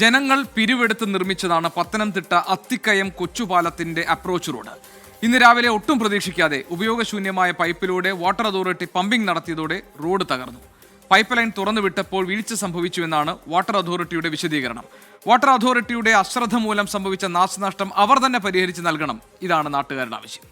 ജനങ്ങൾ പിരിവെടുത്ത് നിർമ്മിച്ചതാണ് പത്തനംതിട്ട അത്തിക്കയം കൊച്ചുപാലത്തിന്റെ അപ്രോച്ച് റോഡ് ഇന്ന് രാവിലെ ഒട്ടും പ്രതീക്ഷിക്കാതെ ഉപയോഗശൂന്യമായ പൈപ്പിലൂടെ വാട്ടർ അതോറിറ്റി പമ്പിംഗ് നടത്തിയതോടെ റോഡ് തകർന്നു. പൈപ്പ് ലൈൻ തുറന്നുവിട്ടപ്പോൾ വീഴ്ച സംഭവിച്ചുവെന്നാണ് വാട്ടർ അതോറിറ്റിയുടെ വിശദീകരണം. വാട്ടർ അതോറിറ്റിയുടെ അശ്രദ്ധ മൂലം സംഭവിച്ച നാശനഷ്ടം അവർ തന്നെ പരിഹരിച്ച് നൽകണം. ഇതാണ് നാട്ടുകാരുടെ ആവശ്യം.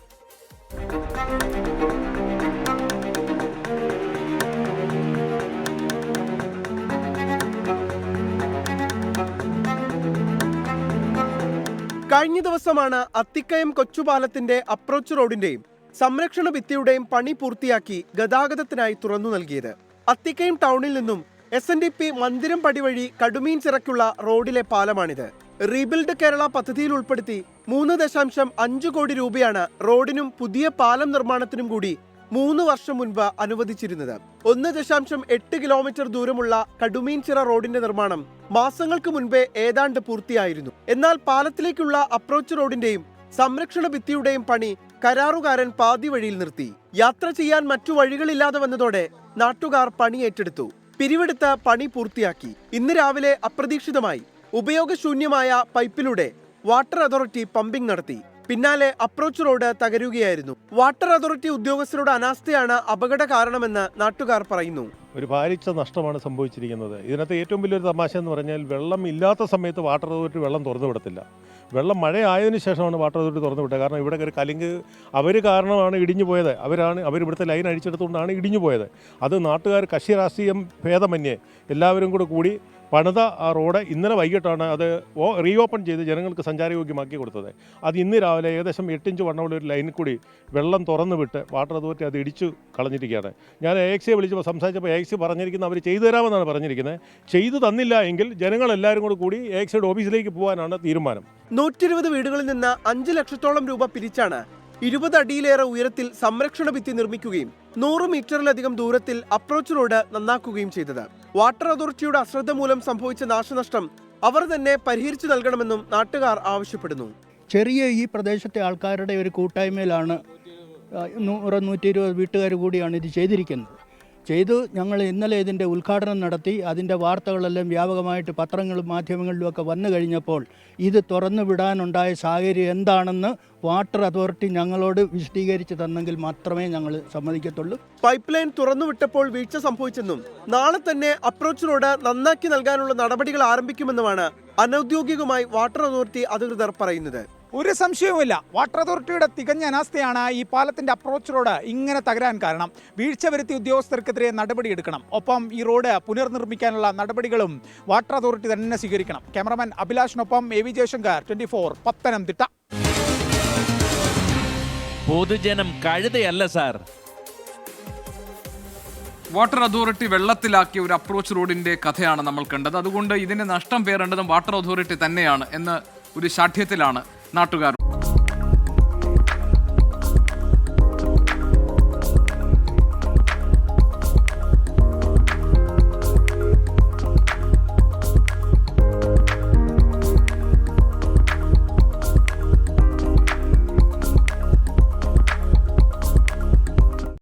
കഴിഞ്ഞ ദിവസമാണ് അത്തിക്കയം കൊച്ചുപാലത്തിന്റെ അപ്രോച്ച് റോഡിന്റെയും സംരക്ഷണ ഭിത്തിയുടെയും പണി പൂർത്തിയാക്കി ഗതാഗതത്തിനായി തുറന്നു നൽകിയത്. അത്തിക്കയം ടൗണിൽ നിന്നും എസ് എൻ ഡി പി മന്ദിരം പടി വഴി കടുമീൻ ചിറക്കുള്ള റോഡിലെ പാലമാണിത്. റീബിൽഡ് കേരള പദ്ധതിയിൽ ഉൾപ്പെടുത്തി മൂന്ന് ദശാംശം അഞ്ച് കോടി രൂപയാണ് റോഡിനും പുതിയ പാലം നിർമ്മാണത്തിനും കൂടി മൂന്ന് വർഷം മുൻപ് അനുവദിച്ചിരുന്നത്. ഒന്ന് ദശാംശം എട്ട് കിലോമീറ്റർ ദൂരമുള്ള കടുമീൻചിറ റോഡിന്റെ നിർമ്മാണം മാസങ്ങൾക്ക് മുൻപേ ഏതാണ്ട് പൂർത്തിയായിരുന്നു. എന്നാൽ പാലത്തിലേക്കുള്ള അപ്രോച്ച് റോഡിന്റെയും സംരക്ഷണ ഭിത്തിയുടെയും പണി കരാറുകാരൻ പാതി വഴിയിൽ നിർത്തി. യാത്ര ചെയ്യാൻ മറ്റു വഴികളില്ലാതെ വന്നതോടെ നാട്ടുകാർ പണി ഏറ്റെടുത്തു. പിരിവെടുത്ത് പണി പൂർത്തിയാക്കി. ഇന്ന് രാവിലെ അപ്രതീക്ഷിതമായി ഉപയോഗശൂന്യമായ പൈപ്പിലൂടെ വാട്ടർ അതോറിറ്റി പമ്പിംഗ് നടത്തി. പിന്നാലെ അപ്രോച്ച് റോഡ് തകരുകയായിരുന്നു. വാട്ടർ അതോറിറ്റി ഉദ്യോഗസ്ഥരുടെ അനാസ്ഥയാണ് അപകട കാരണമെന്ന് നാട്ടുകാർ പറയുന്നു. ഒരു ഭാരിച്ച നഷ്ടമാണ് സംഭവിച്ചിരിക്കുന്നത്. ഇതിനകത്ത് ഏറ്റവും വലിയൊരു തമാശ എന്ന് പറഞ്ഞാൽ വെള്ളം ഇല്ലാത്ത സമയത്ത് വാട്ടർ അതോറിറ്റി വെള്ളം തുറന്നു വിടത്തില്ല. വെള്ളം മഴ ആയതിനു ശേഷമാണ് വാട്ടർ അതോറിറ്റി തുറന്നു വിട്ടത്. കാരണം ഇവിടെ ഒരു കലിങ്ക് അവർ കാരണമാണ് ഇടിഞ്ഞു പോയത്. അവരാണ് അവർ ഇവിടുത്തെ ലൈൻ അഴിച്ചെടുത്തുകൊണ്ടാണ് ഇടിഞ്ഞു പോയത്. അത് നാട്ടുകാർ കക്ഷി രാഷ്ട്രീയം ഭേദമന്യേ. എല്ലാവരും കൂടെ കൂടി പണിത ആ റോഡ് ഇന്നലെ വൈകിട്ടാണ് അത് ഓ റീഓപ്പൺ ചെയ്ത് ജനങ്ങൾക്ക് സഞ്ചാരയോഗ്യമാക്കി കൊടുത്തത്. അത് ഇന്ന് രാവിലെ ഏകദേശം എട്ടിഞ്ച് വണ്ണമുള്ള ഒരു ലൈനിൽ കൂടി വെള്ളം തുറന്നു വിട്ട് വാട്ടർ അതോറിറ്റി അത് ഇടിച്ചു കളഞ്ഞിരിക്കുകയാണ്. ഞാൻ എ എക്സിയെ വിളിച്ചപ്പോൾ സംസാരിച്ചപ്പോൾ എ എക്സി പറഞ്ഞിരിക്കുന്ന അവർ ചെയ്തു തരാമെന്നാണ് പറഞ്ഞിരിക്കുന്നത്. ചെയ്തു തന്നില്ല എങ്കിൽ ജനങ്ങളെല്ലാവരും കൂടി കൂടി എ എക്സിയുടെ ഓഫീസിലേക്ക് പോകാനാണ് തീരുമാനം. നൂറ്റി ഇരുപത് വീടുകളിൽ നിന്ന് അഞ്ച് ലക്ഷത്തോളം രൂപ പിരിച്ചാണ് ഇരുപത് അടിയിലേറെ ഉയരത്തിൽ സംരക്ഷണ ഭിത്തി നിർമ്മിക്കുകയും നൂറ് മീറ്ററിലധികം ദൂരത്തിൽ അപ്രോച്ച് റോഡ് നന്നാക്കുകയും ചെയ്തത്. വാട്ടർ അതോറിറ്റിയുടെ അശ്രദ്ധ മൂലം സംഭവിച്ച നാശനഷ്ടം അവർ തന്നെ പരിഹരിച്ചു നൽകണമെന്നും നാട്ടുകാർ ആവശ്യപ്പെടുന്നു. ചെറിയ ഈ പ്രദേശത്തെ ആൾക്കാരുടെ ഒരു കൂട്ടായ്മയിലാണ് നൂറ് നൂറ്റി ഇരുപത് വീട്ടുകാർ കൂടിയാണ് ഇത് ചെയ്തിരിക്കുന്നത്. ചെയ്തു. ഞങ്ങൾ ഇന്നലെ ഇതിന്റെ ഉദ്ഘാടനം നടത്തി. അതിന്റെ വാർത്തകളെല്ലാം വ്യാപകമായിട്ട് പത്രങ്ങളും മാധ്യമങ്ങളിലും ഒക്കെ വന്നു കഴിഞ്ഞപ്പോൾ ഇത് തുറന്നു വിടാനുണ്ടായ സാഹചര്യം എന്താണെന്ന് വാട്ടർ അതോറിറ്റി ഞങ്ങളോട് വിശദീകരിച്ച് തന്നെങ്കിൽ മാത്രമേ ഞങ്ങൾ സമ്മതിക്കത്തുള്ളൂ. പൈപ്പ് ലൈൻ തുറന്നു വിട്ടപ്പോൾ വീഴ്ച സംഭവിച്ചെന്നും നാളെ തന്നെ അപ്രോച്ച് റോഡ് നന്നാക്കി നൽകാനുള്ള നടപടികൾ ആരംഭിക്കുമെന്നുമാണ് അനൌദ്യോഗികമായി വാട്ടർ അതോറിറ്റി അധികൃതർ പറയുന്നത്. ഒരു സംശയവുമില്ല. വാട്ടർ അതോറിറ്റിയുടെ തികഞ്ഞ അനാസ്ഥയാണ് ഈ പാലത്തിന്റെ അപ്രോച്ച് റോഡ് ഇങ്ങനെ തകരാൻ കാരണം. വീഴ്ച വരുത്തിയ ഉദ്യോഗസ്ഥർക്കെതിരെ നടപടിയെടുക്കണം ഒപ്പം ഈ റോഡ് പുനർനിർമ്മിക്കാനുള്ള നടപടികളും വാട്ടർ അതോറിറ്റി തന്നെ സ്വീകരിക്കണം. Cameraman അഭിലാഷിനൊപ്പം A V Jayasankar twenty four Pathanamthitta. പൊതുജനം കഴുതയല്ല സാർ. വാട്ടർ അതോറിറ്റി വെള്ളത്തിലാക്കിയ ഒരു അപ്രോച്ച് റോഡിന്റെ കഥയാണ് നമ്മൾ കണ്ടത്. അതുകൊണ്ട് ഇതിന് നഷ്ടം പേരേണ്ടതും വാട്ടർ അതോറിറ്റി തന്നെയാണ് എന്ന് ഒരു ശാഠ്യത്തിലാണ് നാട്ടുകാർ.